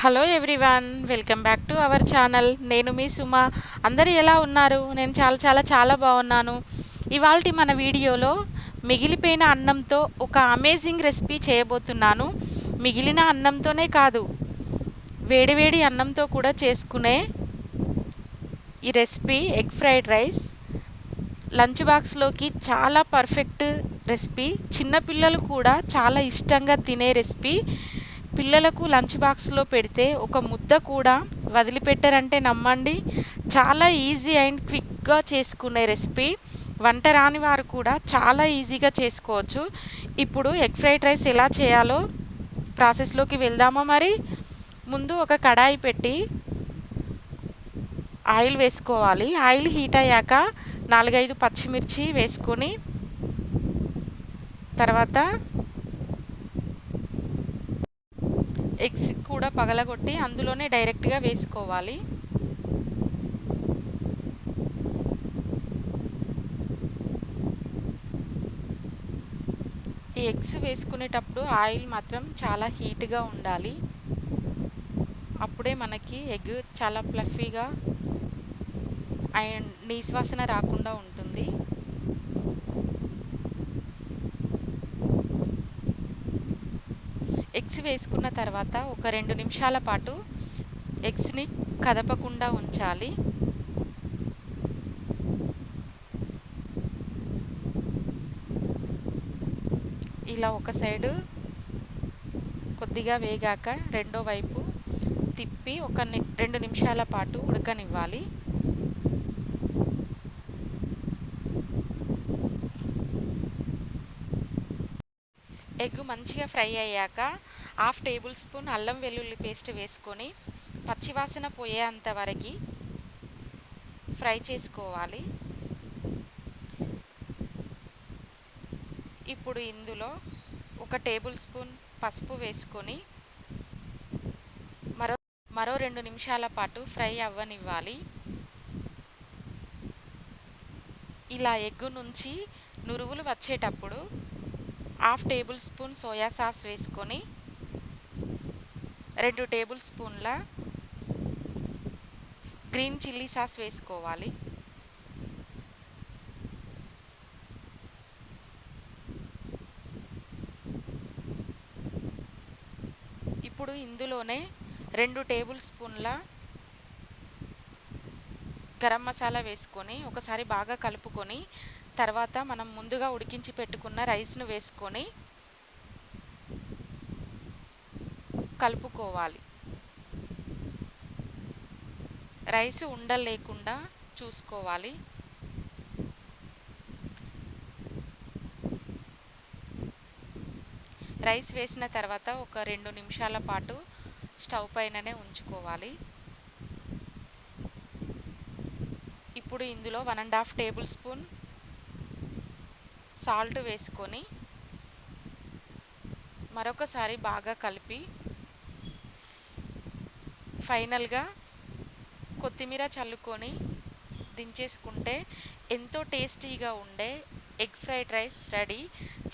Hello everyone welcome back to our channel నేను మీ సుమ. అందరు ఎలా ఉన్నారు? నేను చాలా చాలా చాలా బాగున్నాను. ఇవాళ మన వీడియోలో మిగిలిపోయిన అన్నంతో ఒక అమేజింగ్ రెసిపీ చేయబోతున్నాను. మిగిలిన అన్నంతోనే కాదు వేడివేడి అన్నంతో కూడా చేసుకునే ఈ recipe egg fried rice lunch బాక్స్లోకి చాలా పర్ఫెక్ట్ రెసిపీ చిన్నపిల్లలు కూడా చాలా ఇష్టంగా తినే రెసిపీ పిల్లలకు లంచ్ బాక్స్లో పెడితే ఒక ముద్ద కూడా వదిలిపెట్టారంటే నమ్మండి. చాలా ఈజీ అండ్ క్విక్గా చేసుకునే రెసిపీ. వంట రాని వారు కూడా చాలా ఈజీగా చేసుకోవచ్చు. ఇప్పుడు ఎగ్ ఫ్రైడ్ రైస్ ఎలా చేయాలో ప్రాసెస్లోకి వెళ్దామా మరి? ముందు ఒక కడాయి పెట్టి ఆయిల్ వేసుకోవాలి. ఆయిల్ హీట్ అయ్యాక నాలుగైదు పచ్చిమిర్చి వేసుకొని తర్వాత ఎగ్స్ కూడా పగలగొట్టి అందులోనే డైరెక్ట్గా వేసుకోవాలి. ఈ ఎగ్స్ వేసుకునేటప్పుడు ఆయిల్ మాత్రం చాలా హీట్గా ఉండాలి. అప్పుడే మనకి ఎగ్ చాలా ఫ్లఫీగా అండ్ నీసువాసన రాకుండా ఉంటుంది. ఎగ్స్ వేసుకున్న తర్వాత ఒక రెండు నిమిషాల పాటు ఎగ్స్ని కదపకుండా ఉంచాలి. ఇలా ఒక సైడు కొద్దిగా వేగాక రెండో వైపు తిప్పి ఒక రెండు నిమిషాల పాటు ఉడకనివ్వాలి. ఎగ్ మంచిగా ఫ్రై అయ్యాక హాఫ్ టేబుల్ స్పూన్ అల్లం వెల్లుల్లి పేస్ట్ వేసుకొని పచ్చివాసన పోయేంత వరకు ఫ్రై చేసుకోవాలి. ఇప్పుడు ఇందులో ఒక టేబుల్ స్పూన్ పసుపు వేసుకొని మరో మరో రెండు నిమిషాల పాటు ఫ్రై అవ్వనివ్వాలి. ఇలా ఎగ్గు నుంచి నురువులు వచ్చేటప్పుడు half tablespoon soya sauce వేసుకొని రెండు టేబుల్ స్పూన్ల గ్రీన్ చిల్లీ సాస్ వేసుకోవాలి. ఇప్పుడు ఇందులోనే రెండు టేబుల్ స్పూన్ల గరం మసాలా వేసుకొని ఒకసారి బాగా కలుపుకొని తర్వాత మనం ముందుగా ఉడికించి పెట్టుకున్న రైస్ను వేసుకొని కలుపుకోవాలి. రైస్ ఉండలేకుండా చూసుకోవాలి. రైస్ వేసిన తర్వాత ఒక రెండు నిమిషాల పాటు స్టవ్ పైననే ఉంచుకోవాలి. ఇప్పుడు ఇందులో one and half tablespoon salt వేసుకొని మరొకసారి బాగా కలిపి ఫైనల్గా కొత్తిమీర చల్లుకొని దించేసుకుంటే ఎంతో టేస్టీగా ఉండే ఎగ్ ఫ్రైడ్ రైస్ రెడీ.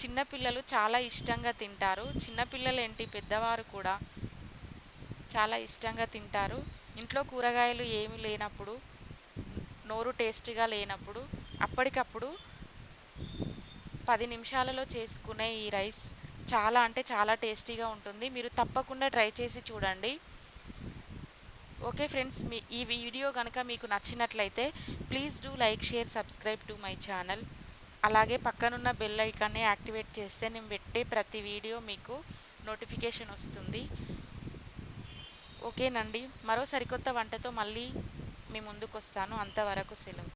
చిన్నపిల్లలు చాలా ఇష్టంగా తింటారు. చిన్నపిల్లలు ఏంటి? పెద్దవారు కూడా చాలా ఇష్టంగా తింటారు. ఇంట్లో కూరగాయలు ఏమి లేనప్పుడు నోరు టేస్టీగా లేనప్పుడు అప్పటికప్పుడు పది నిమిషాలలో చేసుకునే ఈ రైస్ చాలా అంటే చాలా టేస్టీగా ఉంటుంది. మీరు తప్పకుండా ట్రై చేసి చూడండి. ఓకే ఫ్రెండ్స్ మీ ఈ వీడియో కనుక మీకు నచ్చినట్లయితే please do like share subscribe to my channel. అలాగే పక్కనున్న బెల్ ఐకాన్ని యాక్టివేట్ చేస్తే నేను పెట్టే ప్రతి వీడియో మీకు నోటిఫికేషన్ వస్తుంది. ఓకేనండి. మరో సరికొత్త వంటతో మళ్ళీ మీ ముందుకు వస్తాను అంతవరకు సెలవు.